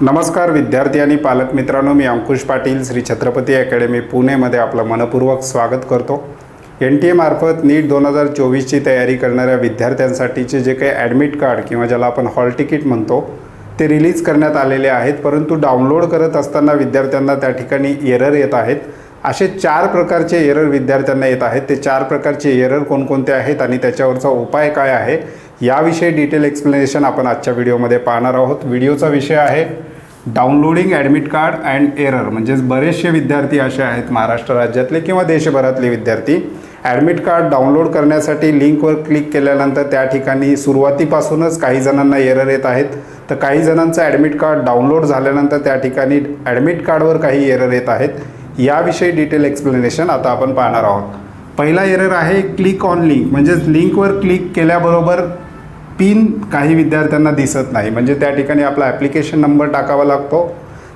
नमस्कार विद्यार्थी आणि पालक मित्रांनो मी अंकुश पाटील श्री छत्रपती अकॅडमी पुणेमध्ये आपलं मनपूर्वक स्वागत करतो. एन टी एमार्फत नीट दोन हजार चोवीसची तयारी करणाऱ्या विद्यार्थ्यांसाठीचे जे काही ॲडमिट कार्ड किंवा ज्याला आपण हॉल तिकीट म्हणतो ते रिलीज करण्यात आलेले आहेत परंतु डाउनलोड करत असताना विद्यार्थ्यांना त्या ठिकाणी एरर येत आहेत. असे चार प्रकारचे एरर विद्यार्थ्यांना येत आहेत. ते चार प्रकारचे एरर कोणकोणते आहेत आणि त्याच्यावरचा उपाय काय आहे याविषयी डिटेल एक्सप्लेनेशन आपण आजच्या व्हिडिओमध्ये पाहणार आहोत. व्हिडिओचा विषय आहे downloading admit card and error म्हणजेच बरेचसे विद्यार्थी असे आहेत महाराष्ट्र राज्यातले किंवा देशभरातले विद्यार्थी. ॲडमिट कार्ड डाउनलोड करण्यासाठी लिंकवर क्लिक केल्यानंतर त्या ठिकाणी सुरुवातीपासूनच काही जणांना एरर येत आहेत. तर काही जणांचं ॲडमिट कार्ड डाउनलोड झाल्यानंतर त्या ठिकाणी ॲडमिट कार्डवर काही एरर येत आहेत. याविषयी डिटेल एक्सप्लेनेशन आता आपण पाहणार आहोत. पहिला एरर आहे क्लिक ऑन लिंक म्हणजेच लिंकवर क्लिक केल्याबरोबर पिन काही विद्यार्थ्यांना दिसत नाही. म्हणजे त्या ठिकाणी आपला ॲप्लिकेशन नंबर टाकावा लागतो.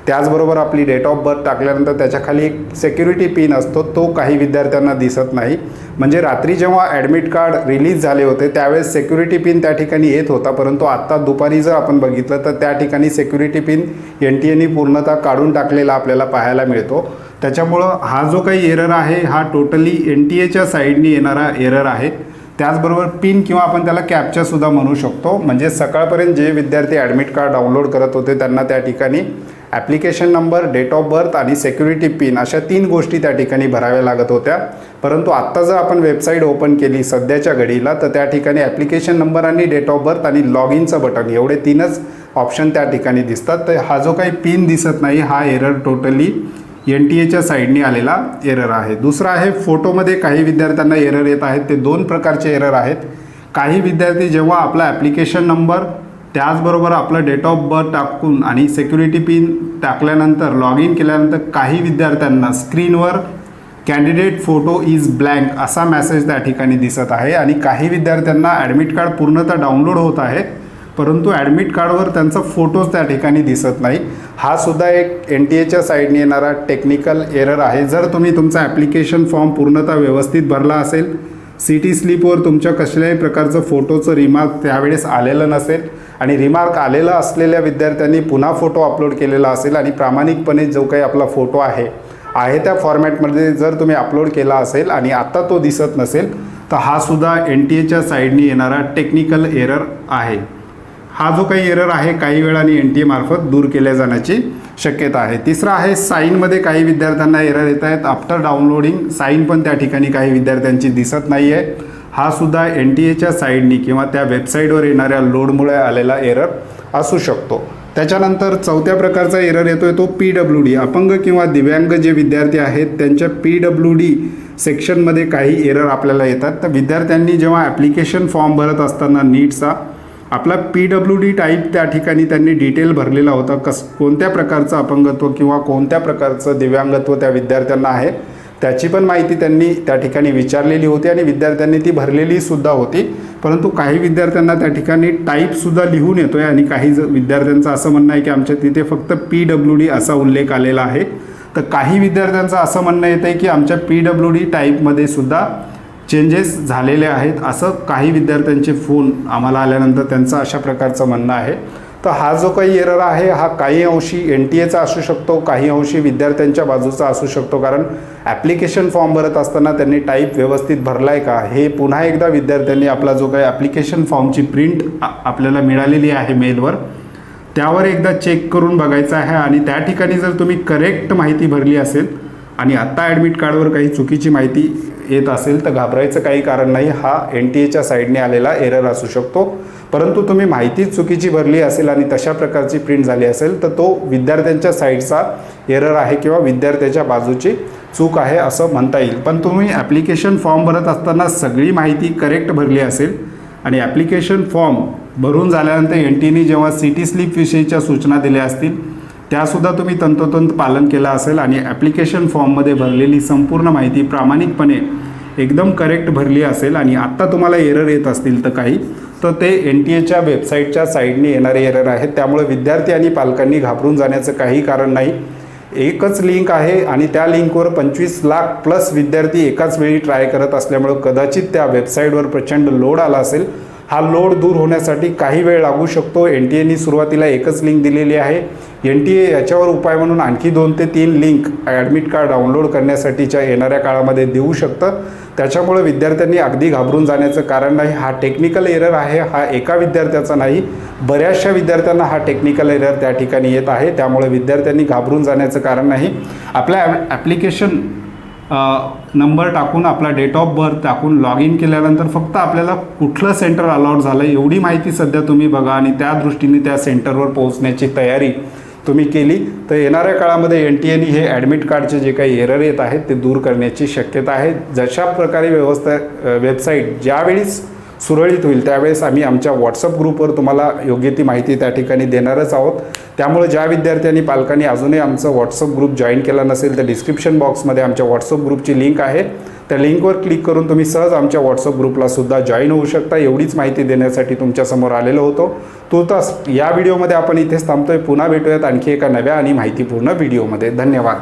त्याचबरोबर आपली डेट ऑफ बर्थ टाकल्यानंतर त्याच्याखाली एक सेक्युरिटी पिन असतो. तो काही विद्यार्थ्यांना दिसत नाही. म्हणजे रात्री जेव्हा ॲडमिट कार्ड रिलीज झाले होते त्यावेळेस सेक्युरिटी पिन त्या ठिकाणी येत होता. परंतु आत्ता दुपारी जर आपण बघितलं तर त्या ठिकाणी security pin N T A पूर्णतः काढून टाकलेला आपल्याला पाहायला मिळतो. त्याच्यामुळं हा जो काही एरर आहे हा टोटली एन टी एच्या साईडनी येणारा एरर आहे. त्याचबरोबर पिन किंवा आपण त्याला कॅप्चासुद्धा म्हणू शकतो. म्हणजे सकाळपर्यंत जे विद्यार्थी ॲडमिट कार्ड डाउनलोड करत होते त्यांना त्या ठिकाणी application number date of birth आणि सेक्युरिटी पिन अशा तीन गोष्टी त्या ठिकाणी भराव्या लागत होत्या. परंतु आत्ता जर आपण वेबसाईट ओपन केली सध्याच्या घडीला तर त्या ठिकाणी ॲप्लिकेशन नंबर आणि डेट ऑफ बर्थ आणि लॉग इनचं बटन एवढे तीनच ऑप्शन त्या ठिकाणी दिसतात. तर हा जो काही पिन दिसत नाही हा एरर टोटली एन टी एच्या साईडनी आलेला एरर आहे. दुसरा आहे फोटोमध्ये काही विद्यार्थ्यांना एरर येत आहेत. ते दोन प्रकारचे एरर आहेत. काही विद्यार्थी जेव्हा आपला ॲप्लिकेशन नंबर त्याचबरोबर आपलं डेट ऑफ बर्थ टाकून आणि सेक्युरिटी पिन टाकल्यानंतर लॉग इन केल्यानंतर काही विद्यार्थ्यांना स्क्रीनवर कॅन्डिडेट फोटो इज ब्लँक असा मेसेज त्या ठिकाणी दिसत आहे. आणि काही विद्यार्थ्यांना ॲडमिट कार्ड पूर्णतः डाउनलोड होत आहे. परंतु ॲडमिट कार्डवर त्यांचा फोटोज त्या ठिकाणी दिसत नाही. हा सुद्धा एक एन टी एच्या साईडने येणारा टेक्निकल एरर आहे. जर तुम्ही तुमचा ॲप्लिकेशन फॉर्म पूर्णतः व्यवस्थित भरला असेल सी टी स्लिपवर तुमच्या कसल्याही प्रकारचं फोटोचं रिमार्क त्यावेळेस आलेलं नसेल आणि रिमार्क आलेला असलेल्या विद्यार्थ्यांनी पुन्हा फोटो अपलोड केलेला असेल आणि प्रामाणिकपणे जो काही आपला फोटो आहे आहे त्या फॉर्मॅटमध्ये जर तुम्ही अपलोड केला असेल आणि आत्ता तो दिसत नसेल तर हा सुद्धा एन टी एच्या साईडने येणारा टेक्निकल एरर आहे. हा जो काही एरर आहे काही वेळाने एन टी एमार्फत दूर केल्या जाण्याची शक्यता आहे. तिसरा आहे साईनमध्ये काही विद्यार्थ्यांना एरर येत आहेत. आफ्टर डाउनलोडिंग साईन पण त्या ठिकाणी काही विद्यार्थ्यांची दिसत नाही आहे हा सुद्धा एन टी एच्या साईडनी किंवा त्या वेबसाईटवर येणाऱ्या लोडमुळे आलेला एरर असू शकतो. त्याच्यानंतर चौथ्या प्रकारचा एरर येतो आहे तो पी डब्ल्यू डी अपंग किंवा दिव्यांग जे विद्यार्थी आहेत त्यांच्या पी डब्ल्यू डी सेक्शनमध्ये काही एरर आपल्याला येतात. तर विद्यार्थ्यांनी जेव्हा ॲप्लिकेशन फॉर्म भरत असताना नीटचा आपला पी डब्ल्यू डी टाईप त्या ठिकाणी त्यांनी डिटेल भरलेला होता. कस कोणत्या प्रकारचं अपंगत्व किंवा कोणत्या प्रकारचं दिव्यांगत्व त्या विद्यार्थ्यांना आहे त्याची पण माहिती त्यांनी त्या ठिकाणी विचारलेली होती आणि विद्यार्थ्यांनी ती भरलेली सुद्धा होती. परंतु काही विद्यार्थ्यांना त्या ठिकाणी टाईपसुद्धा लिहून येतो आहे आणि काही ज विद्यार्थ्यांचं असं म्हणणं आहे की आमच्या तिथे फक्त पी डब्ल्यू डी असा उल्लेख आलेला आहे. तर काही विद्यार्थ्यांचं असं म्हणणं येतं आहे की आमच्या पी डब्ल्यू डी टाईपमध्ये सुद्धा चेंजेस झालेले आहेत. असं काही विद्यार्थ्यांचे फोन आम्हाला आल्यानंतर त्यांचं अशा प्रकारचं म्हणणं आहे. तर हा जो काही एरर आहे हा काही अंशी एन टी एचा असू शकतो काही अंशी विद्यार्थ्यांच्या बाजूचा असू शकतो. कारण ॲप्लिकेशन फॉर्म भरत असताना त्यांनी टाईप व्यवस्थित भरला आहे का? हे पुन्हा एकदा विद्यार्थ्यांनी आपला जो काही ॲप्लिकेशन फॉर्मची प्रिंट आपल्याला मिळालेली आहे मेलवर त्यावर एकदा चेक करून बघायचं आहे. आणि त्या ठिकाणी जर तुम्ही करेक्ट माहिती भरली असेल आणि आत्ता ॲडमिट कार्डवर काही चुकीची माहिती येत असेल तर घाबरायचं काही कारण नाही. हा एन टी एच्या साईडने आलेला एरर असू शकतो. परंतु तुम्ही माहितीच चुकीची भरली असेल आणि तशा प्रकारची प्रिंट झाली असेल तर तो विद्यार्थ्यांच्या साईडचा एरर आहे किंवा विद्यार्थ्याच्या बाजूची चूक आहे असं म्हणता येईल. पण तुम्ही ॲप्लिकेशन फॉर्म भरत असताना सगळी माहिती करेक्ट भरली असेल आणि ॲप्लिकेशन फॉर्म भरून झाल्यानंतर एन टीने जेव्हा सी टी स्लिपविषयीच्या सूचना दिल्या असतील त्यासुद्धा तुम्ही तंतोतंत पालन केलं असेल आणि ॲप्लिकेशन फॉर्ममध्ये भरलेली संपूर्ण माहिती प्रामाणिकपणे एकदम करेक्ट भरली असेल आणि आत्ता तुम्हाला एरर येत असतील तर काही तर ते एन टी एच्या वेबसाईटच्या साईडने येणारे एरर आहेत. त्यामुळे विद्यार्थी आणि पालकांनी घाबरून जाण्याचं काही कारण नाही. एकच लिंक आहे आणि त्या लिंकवर पंचवीस लाख प्लस विद्यार्थी एकाच वेळी ट्राय करत असल्यामुळं कदाचित त्या वेबसाईटवर प्रचंड लोड आला असेल. हा लोड दूर होण्यासाठी काही वेळ लागू शकतो. एन टी एनी सुरुवातीला एकच लिंक दिलेली आहे. एन टी ए याच्यावर उपाय म्हणून आणखी दोन ते तीन लिंक ॲडमिट कार्ड डाउनलोड करण्यासाठीच्या येणाऱ्या काळामध्ये देऊ शकतं. त्याच्यामुळे विद्यार्थ्यांनी अगदी घाबरून जाण्याचं कारण नाही. हा टेक्निकल एरर आहे. हा एका विद्यार्थ्याचा नाही. बऱ्याचशा विद्यार्थ्यांना हा टेक्निकल एरर त्या ठिकाणी येत आहे. त्यामुळे विद्यार्थ्यांनी घाबरून जाण्याचं कारण नाही. आपल्या ॲप्लिकेशन नंबर टाकून आपला डेट ऑफ बर्थ टाकून लॉग इन केल्यानंतर फक्त आपल्याला कुठलं सेंटर अलाउड झालं एवढी माहिती सध्या तुम्ही बघा आणि त्या दृष्टीने त्या सेंटरवर पोहोचण्याची तयारी तुम्ही केली. तर येणाऱ्या काळामध्ये एन टी एनी हे ॲडमिट कार्डचे जे काही एरर येत आहेत ते दूर करण्याची शक्यता आहे. जशा प्रकारे व्यवस्था वेबसाईट ज्यावेळीस सुरळीत होईल. त्यावेळेस आम्ही आमच्या व्हॉट्सअप ग्रुपवर तुम्हाला योग्य ती माहिती त्या ठिकाणी देणारच आहोत. त्यामुळे ज्या विद्यार्थ्यांनी पालकांनी अजूनही आमचं व्हॉट्सअप ग्रुप जॉईन केला नसेल तर डिस्क्रिप्शन बॉक्समध्ये आमच्या व्हॉट्सअप ग्रुपची लिंक आहे. त्या लिंकवर क्लिक करून तुम्ही सहज आमच्या व्हॉट्सअप ग्रुपला सुद्धा जॉईन होऊ शकता. एवढीच माहिती देण्यासाठी तुमच्यासमोर आलेलो होतो. तुर्तास या व्हिडिओमध्ये आपण इथेच थांबतोय. पुन्हा भेटूयात आणखी एका नव्या आणि माहितीपूर्ण व्हिडिओमध्ये धन्यवाद.